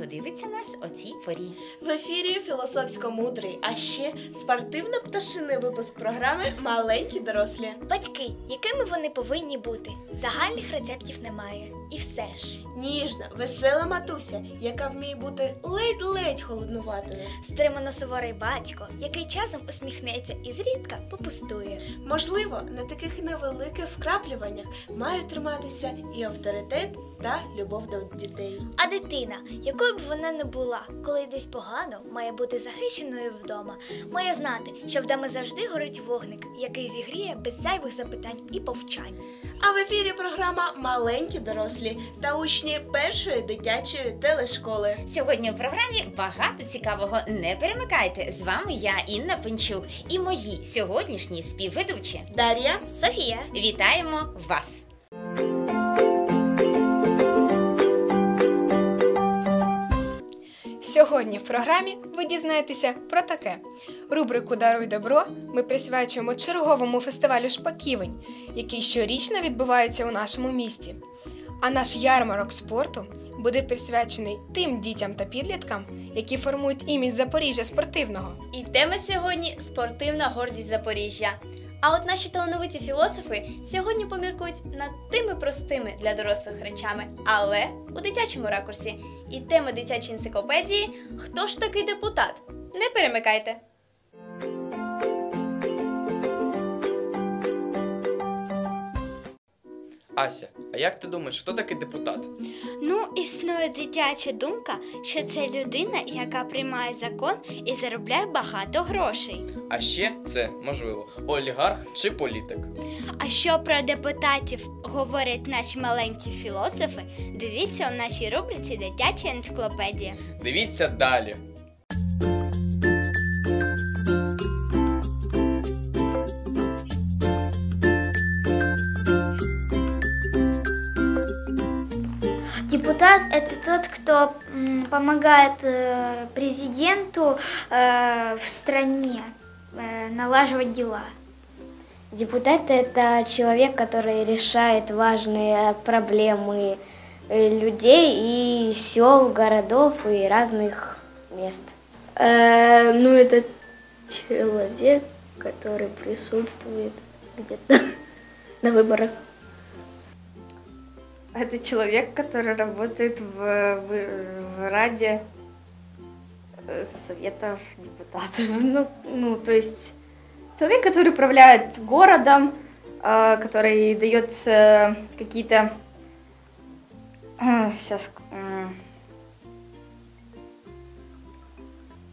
хто дивиться нас о цій порі. В ефірі філософсько-мудрий, а ще спортивно-пташиний випуск програми Маленькі дорослі. Батьки, якими вони повинні бути? Загальних рецептів немає. І все ж. Ніжна, весела матуся, яка вміє бути ледь-ледь холоднуватою. Стримано суворий батько, який часом усміхнеться і зрідка попустує. Можливо, на таких невеликих вкраплюваннях мають триматися і авторитет та любов до дітей. А дитина, якою б вона не була, коли десь погано, має бути захищеною вдома, має знати, що вдома завжди горить вогник, який зігріє без зайвих запитань і повчань. А в ефірі програма Маленькі дорослі та учні першої дитячої телешколи. Сьогодні у програмі багато цікавого. Не перемикайте. З вами я, Інна Пенчук, і мої сьогоднішні співведучі. Дар'я Софія, Вітаємо вас! Сьогодні в програмі ви дізнаєтеся про таке. Рубрику Даруй добро ми присвячуємо черговому фестивалю шпаківень, який щорічно відбувається у нашому місті. А наш ярмарок спорту буде присвячений тим дітям та підліткам, які формують імідж Запоріжжя спортивного. І тема сьогодні спортивна гордість Запоріжжя. А от наші талановиті філософи сьогодні поміркують над тими простими для дорослих речами, але у дитячому ракурсі. І тема дитячої енциклопедії Хто ж такий депутат? Не перемикайте! Ася, а як ти думаєш, хто такий депутат? Ну, існує дитяча думка, що це людина, яка приймає закон і заробляє багато грошей. А ще це, можливо, олігарх чи політик. А що про депутатів говорять наші маленькі філософи? Дивіться у нашій рубриці Дитяча енциклопедія. Дивіться далі. Помогает э, президенту э, в стране э, налаживать дела. Депутат – это человек, который решает важные проблемы людей и сел, городов и разных мест. Э, ну, это человек, который присутствует где-то на выборах. Это человек, который работает в, в, в Раде э, Советов депутатов. Ну, ну, то есть человек, который управляет городом, э, который дает э, какие-то... Сейчас...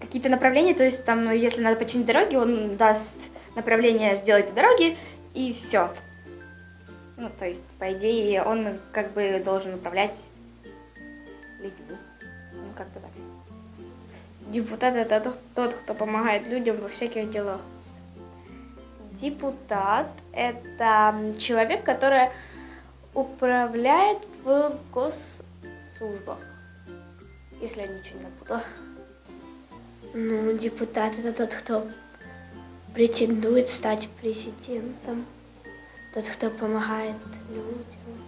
Какие-то направления, то есть там, если надо починить дороги, он даст направление «сделайте дороги» и все. Ну, то есть, по идее, он как бы должен управлять людьми. Ну, как-то так. Депутат – это тот- кто помогает людям во всяких делах. Депутат – это человек, который управляет в госслужбах. Если я ничего не напутала. Ну, депутат – это тот, кто претендует стать президентом. Тот, кто помогает людям.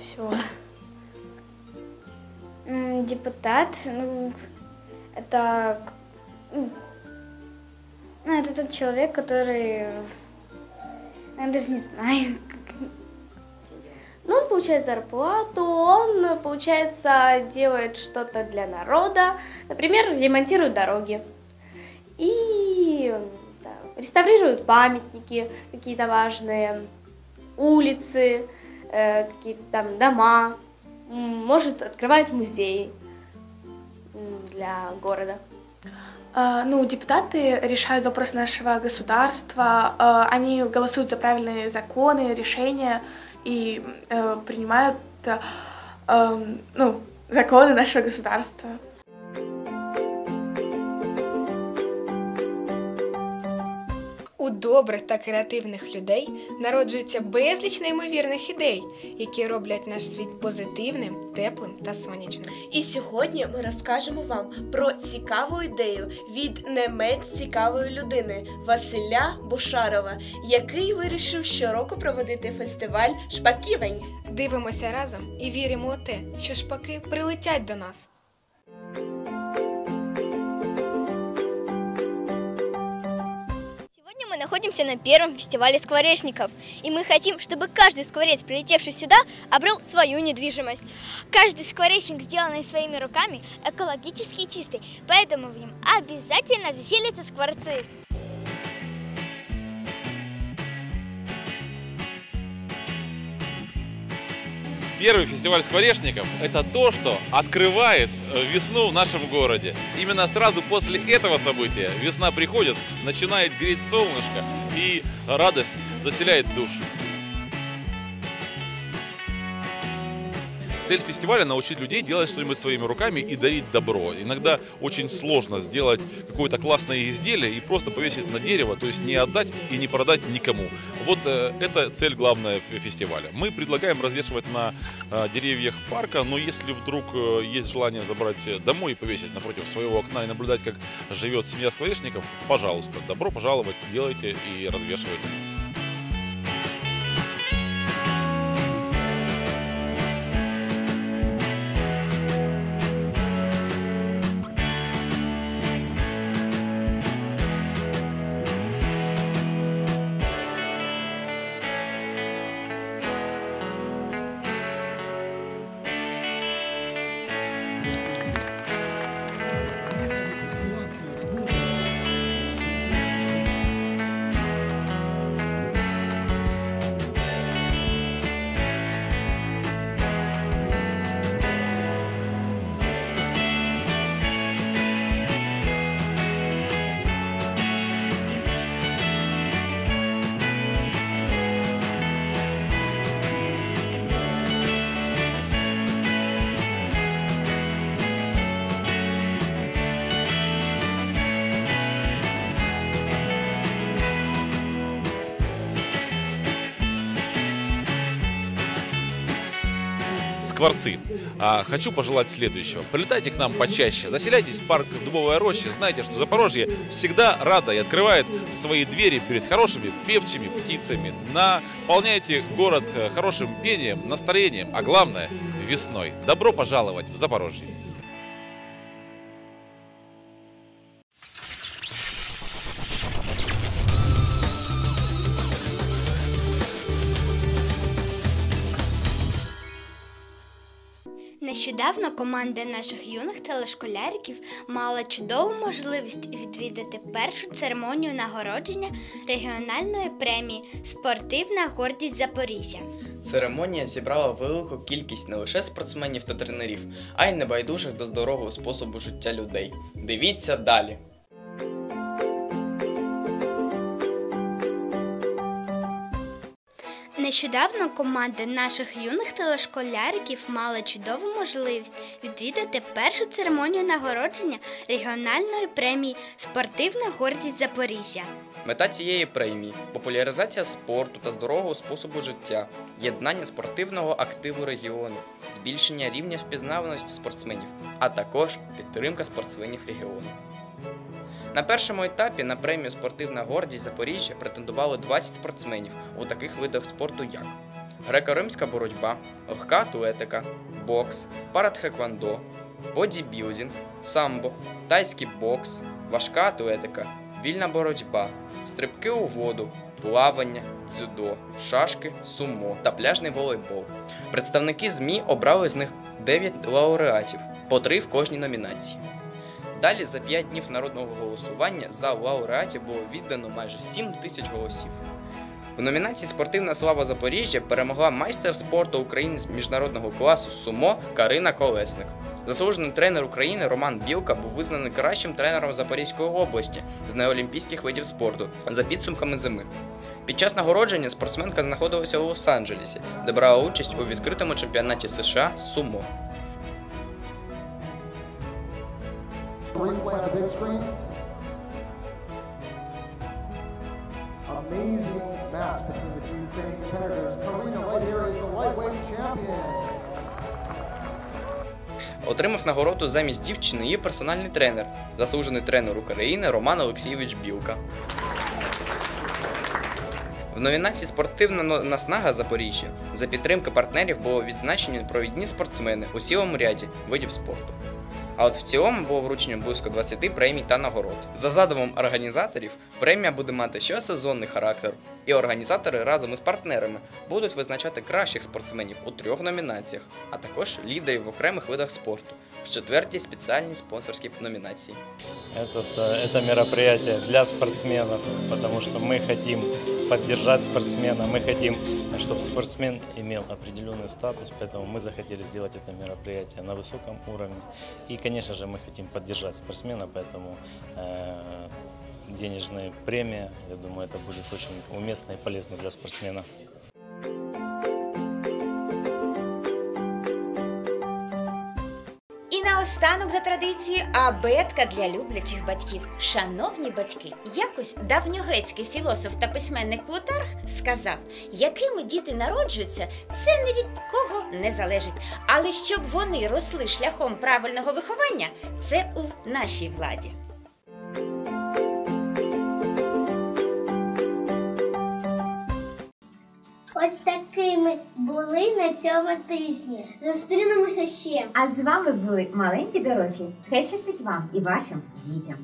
Все. Депутат, ну, это, ну, ну, это тот человек, который, я даже не знаю, Ну, он получает зарплату, он, получается, делает что-то для народа. Например, ремонтирует дороги. И да, реставрирует памятники какие-то важные, улицы, э, какие-то там дома. Может, открывает музей м, для города. А, Ну, депутаты решают вопросы нашего государства, а, они голосуют за правильные законы, решения и э, принимают э, эм, ну, законы нашего государства. Добрих та креативних людей народжується безліч неймовірних ідей, які роблять наш світ позитивним, теплим та сонячним. І сьогодні ми розкажемо вам про цікаву ідею від не менш цікавої людини Василя Бушарова, який вирішив щороку проводити фестиваль шпаківень. Дивимося разом і віримо у те, що шпаки прилетять до нас. Находимся на первом фестивале скворечников, и мы хотим, чтобы каждый скворец, прилетевший сюда, обрел свою недвижимость. Каждый скворечник, сделанный своими руками, экологически чистый, поэтому в нем обязательно заселятся скворцы. Первый фестиваль скворечников – это то, что открывает э, весну в нашем городе. Именно сразу после этого события весна приходит, начинает греть солнышко и радость заселяет душу. Цель фестиваля – научить людей делать что-нибудь своими руками и дарить добро. Иногда очень сложно сделать какое-то классное изделие и просто повесить на дерево, то есть не отдать и не продать никому. Вот э, это цель главная фестиваля. Мы предлагаем развешивать на э, деревьях парка, но если вдруг э, есть желание забрать домой и повесить напротив своего окна и наблюдать, как живет семья скворечников, пожалуйста, добро пожаловать, делайте и развешивайте. Скворцы. А, хочу пожелать следующего. Прилетайте к нам почаще, заселяйтесь в парк Дубовая роща. Знайте, что Запорожье всегда рада и открывает свои двери перед хорошими певчими птицами. Наполняйте город э, хорошим пением, настроением, а главное – весной. Добро пожаловать в Запорожье. Нещодавно команда наших юних телешколяриків мала чудову можливість відвідати першу церемонію нагородження регіональної премії Спортивна гордість Запоріжжя. Церемонія зібрала велику кількість не лише спортсменів та тренерів, а й небайдужих до здорового способу життя людей. Дивіться далі. Нещодавно команда наших юних телешколяриків мала чудову можливість відвідати першу церемонію нагородження регіональної премії Спортивна гордість Запоріжжя. Мета цієї премії популяризація спорту та здорового способу життя, єднання спортивного активу регіону, збільшення рівня впізнаваності спортсменів, а також підтримка спортсменів регіону. На першому етапі на премію Спортивна гордість Запоріжжя претендували 20 спортсменів у таких видах спорту, як греко-римська боротьба, легка атлетика, бокс, парадхеквондо, бодібілдинг, самбо, тайський бокс, важка атлетика, вільна боротьба, стрибки у воду, плавання, дзюдо, шашки, сумо та пляжний волейбол. Представники ЗМІ обрали з них 9 лауреатів, по 3 в кожній номінації. Далі за 5 днів народного голосування за лауреатів було віддано майже 7 тисяч голосів. В номінації Спортивна слава Запоріжжя перемогла майстер спорту України з міжнародного класу Сумо Карина Колесник. Заслужений тренер України Роман Білка був визнаний кращим тренером Запорізької області з неолімпійських видів спорту за підсумками зими. Під час нагородження спортсменка знаходилася у Лос-Анджелесі, де брала участь у відкритому чемпіонаті США Сумо. Ring play on the big screen. Amazing match between the two competitors. Karina right here is the lightweight champion. Отримав нагороду замість дівчини її персональний тренер, заслужений тренер України Роман Олексійович Білка. В номінації Спортивна наснага Запоріжжя за підтримки партнерів було відзначені провідні спортсмени у цілому ряді видів спорту. А от в цілому було вручено близько 20 премій та нагород. За задумом організаторів, премія буде мати щосезонний характер, і організатори разом із партнерами будуть визначати кращих спортсменів у трьох номінаціях, а також лідерів в окремих видах спорту в четвертій спеціальній спонсорській номінації. Этот, э, это мероприятие для спортсменов, потому что мы хотим поддержать спортсмена, мы хотим, чтобы спортсмен имел определенный статус, поэтому мы захотели сделать это мероприятие на высоком уровне. И, конечно же, мы хотим поддержать спортсмена, поэтому э, денежная премия, я думаю, это будет очень уместно и полезно для спортсмена. Наостанок за традиції абетка для люблячих батьків. Шановні батьки, якось давньогрецький філософ та письменник Плутарх сказав, якими діти народжуються, це не від кого не залежить. Але щоб вони росли шляхом правильного виховання, це у нашій владі. Ось такими були на цьому тижні. Зустрінемося ще. А з вами були маленькі дорослі. Хай щастить вам і вашим дітям.